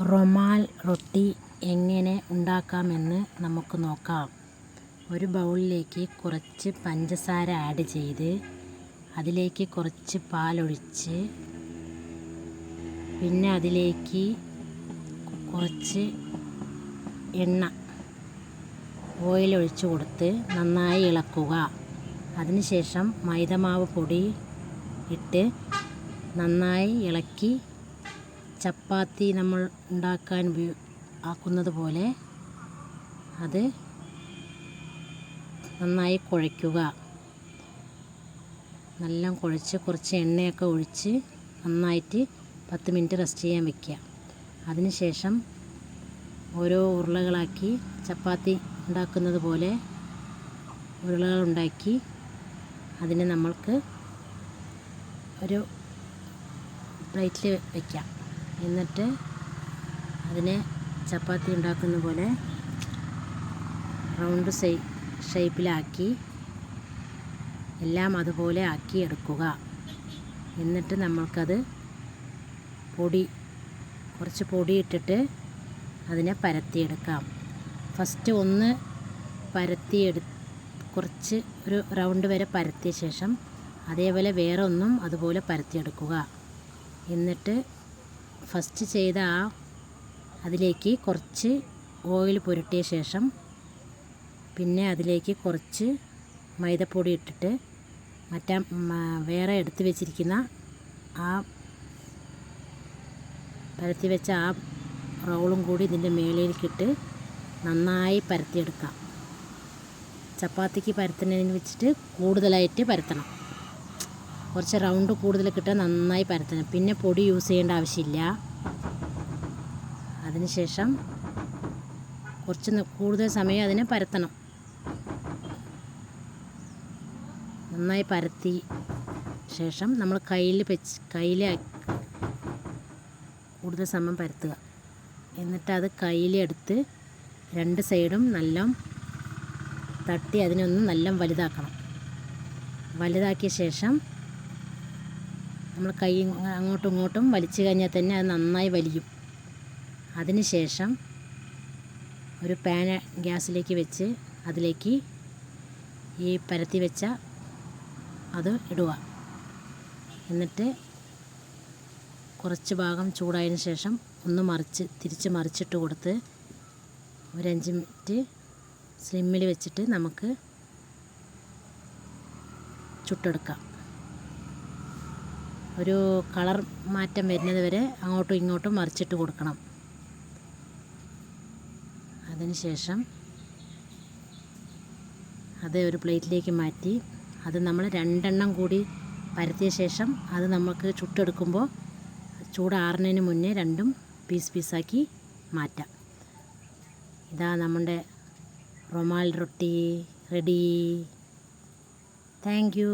റൊമാൽ റൊട്ടി എങ്ങനെ ഉണ്ടാക്കാമെന്ന് നമുക്ക് നോക്കാം. ഒരു ബൗളിലേക്ക് കുറച്ച് പഞ്ചസാര ആഡ് ചെയ്ത് അതിലേക്ക് കുറച്ച് പാലൊഴിച്ച് പിന്നെ അതിലേക്ക് കുറച്ച് എണ്ണ ഓയിൽ ഒഴിച്ച് കൊടുത്ത് നന്നായി ഇളക്കുക. അതിനുശേഷം മൈദമാവ് പൊടി ഇട്ട് നന്നായി ഇളക്കി ചപ്പാത്തി നമ്മൾ ഉണ്ടാക്കാൻ ആക്കുന്നത് പോലെ അത് നന്നായി കുഴയ്ക്കുക. നല്ല കുഴച്ച് കുറച്ച് എണ്ണയൊക്കെ ഒഴിച്ച് നന്നായിട്ട് പത്ത് മിനിറ്റ് റെസ്റ്റ് ചെയ്യാൻ വയ്ക്കുക അതിനുശേഷം ഓരോ ഉരുളകളാക്കി ചപ്പാത്തി ഉണ്ടാക്കുന്നത് പോലെ ഉരുളകൾ ഉണ്ടാക്കി അതിനെ നമ്മൾക്ക് ഒരു പ്ലേറ്റിൽ വയ്ക്കാം എന്നിട്ട് അതിനെ ചപ്പാത്തി ഉണ്ടാക്കുന്ന പോലെ റൗണ്ട് സൈ ഷേപ്പിലാക്കി എല്ലാം അതുപോലെ ആക്കി എടുക്കുക എന്നിട്ട് നമ്മൾക്കത് പൊടി കുറച്ച് പൊടി ഇട്ടിട്ട് അതിനെ പരത്തിയെടുക്കാം. ഫസ്റ്റ് ഒന്ന് പരത്തിയെടു കുറച്ച് ഒരു റൗണ്ട് വരെ പരത്തിയ ശേഷം അതേപോലെ വേറെ ഒന്നും അതുപോലെ പരത്തിയെടുക്കുക. എന്നിട്ട് ഫസ്റ്റ് ചെയ്ത ആ അതിലേക്ക് കുറച്ച് ഓയിൽ പുരട്ടിയ ശേഷം പിന്നെ അതിലേക്ക് കുറച്ച് മൈദപ്പൊടി ഇട്ടിട്ട് മറ്റേ വേറെ എടുത്ത് വെച്ചിരിക്കുന്ന ആ പരത്തി വെച്ച ആ റോളും കൂടി ഇതിന്റെ മേളിലേക്കിട്ട് നന്നായി പരത്തിയെടുക്കാം. ചപ്പാത്തിക്ക് പരത്തുന്നതിന് വെച്ചിട്ട് കൂടുതലായിട്ട് പരത്തണം. കുറച്ച് റൗണ്ട് കൂടുതൽ കിട്ടാൻ നന്നായി പരത്തണം. പിന്നെ പൊടി യൂസ് ചെയ്യേണ്ട ആവശ്യമില്ല. അതിനുശേഷം കുറച്ച് കൂടുതൽ സമയം അതിനെ പരത്തണം. നന്നായി പരത്തി ശേഷം നമ്മൾ കയ്യിൽ വെച്ച് കയ്യിൽ കൂടുതൽ സമയം പരത്തുക. എന്നിട്ട് അത് കയ്യിലെടുത്ത് രണ്ട് സൈഡും നല്ല തട്ടി അതിനൊന്ന് നല്ല വലുതാക്കണം. വലുതാക്കിയ ശേഷം നമ്മൾ കൈ അങ്ങോട്ടും ഇങ്ങോട്ടും വലിച്ചു കഴിഞ്ഞാൽ തന്നെ അത് നന്നായി വലിയും. അതിന് ശേഷം ഒരു പാൻ ഗ്യാസിലേക്ക് വെച്ച് അതിലേക്ക് ഈ പരത്തി വെച്ച അത് ഇടുക. എന്നിട്ട് കുറച്ച് ഭാഗം ചൂടായതിന് ശേഷം ഒന്ന് മറിച്ച് തിരിച്ച് മറിച്ചിട്ട് കൊടുത്ത് ഒരു അഞ്ച് മിനിറ്റ് സ്ലിമ്മിൽ വെച്ചിട്ട് നമുക്ക് ചുട്ടെടുക്കാം. ഒരു കളർ മാറ്റം വരുന്നത് വരെ അങ്ങോട്ടും ഇങ്ങോട്ടും മറിച്ചിട്ട് കൊടുക്കണം. അതിനുശേഷം അത് ഒരു പ്ലേറ്റിലേക്ക് മാറ്റി അത് നമ്മൾ രണ്ടെണ്ണം കൂടി പരത്തിയ ശേഷം അത് നമുക്ക് ചുട്ടെടുക്കുമ്പോൾ ചൂടാറുന്നതിന് മുന്നേ രണ്ടും പീസ് പീസാക്കി മാറ്റാം. ഇതാ നമ്മുടെ rumali roti ready. Thank you.